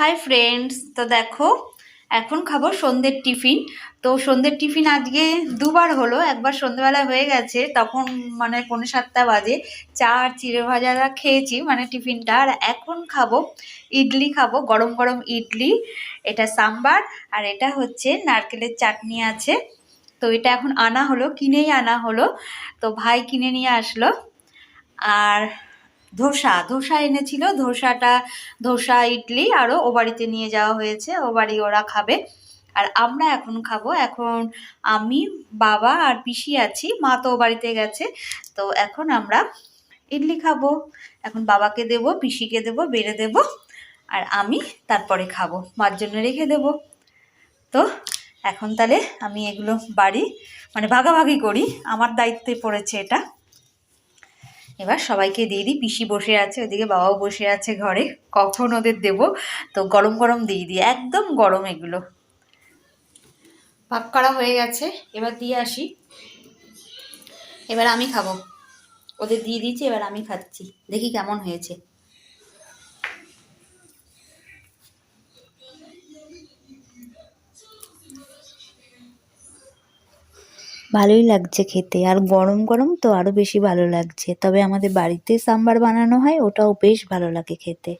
Hi friends তো দেখো, এখন খাব সন্ধ্যের টিফিন। তো সন্ধ্যের টিফিন আজকে দুবার হলো, একবার সন্ধ্যেবেলা হয়ে গেছে, তখন মানে পৌনে সাতটা বাজে। চা আর চিড়ে ভাজাটা খেয়েছি মানে টিফিনটা। আর এখন খাব, ইডলি খাব, গরম গরম ইডলি। এটা সাম্বার, আর এটা হচ্ছে নারকেলের চাটনি আছে। তো এটা এখন আনা হলো, কিনেই আনা হলো। তো ভাই কিনে নিয়ে আসলো। আর ধোসা ধোসা এনেছিল। ধোসাটা, ধোসা, ইডলি আরও ও বাড়িতে নিয়ে যাওয়া হয়েছে। ও বাড়ি ওরা খাবে। আর আমরা এখন খাব। এখন আমি, বাবা আর পিসি আছি। মা তো ও বাড়িতে গেছে। তো এখন আমরা ইডলি খাব। এখন বাবাকে দেব, পিসিকে দেব, বেড়ে দেব। আর আমি তারপরে খাব। মার জন্য রেখে দেব। তো এখন তাহলে আমি এগুলো বাড়ি মানে ভাগাভাগি করি। আমার দায়িত্বে পড়েছে এটা। এবার সবাইকে দিয়ে দিই। পিসি বসে আছে, ওদিকে বাবাও বসে আছে ঘরে। কখন ওদের দেব? তো গরম গরম দিয়ে দিই, একদম গরম এগুলো। ভাগ করা হয়ে গেছে, এবার দিয়ে আসি। এবার আমি খাব। ওদের দিয়ে দিয়েছি, এবার আমি খাচ্ছি। দেখি কেমন হয়েছে। ভালোই লাগছে খেতে। আর গরম গরম তো আরও বেশি ভালো লাগছে। তবে আমাদের বাড়িতে সাম্বার বানানো হয়, ওটাও বেশ ভালো লাগে খেতে।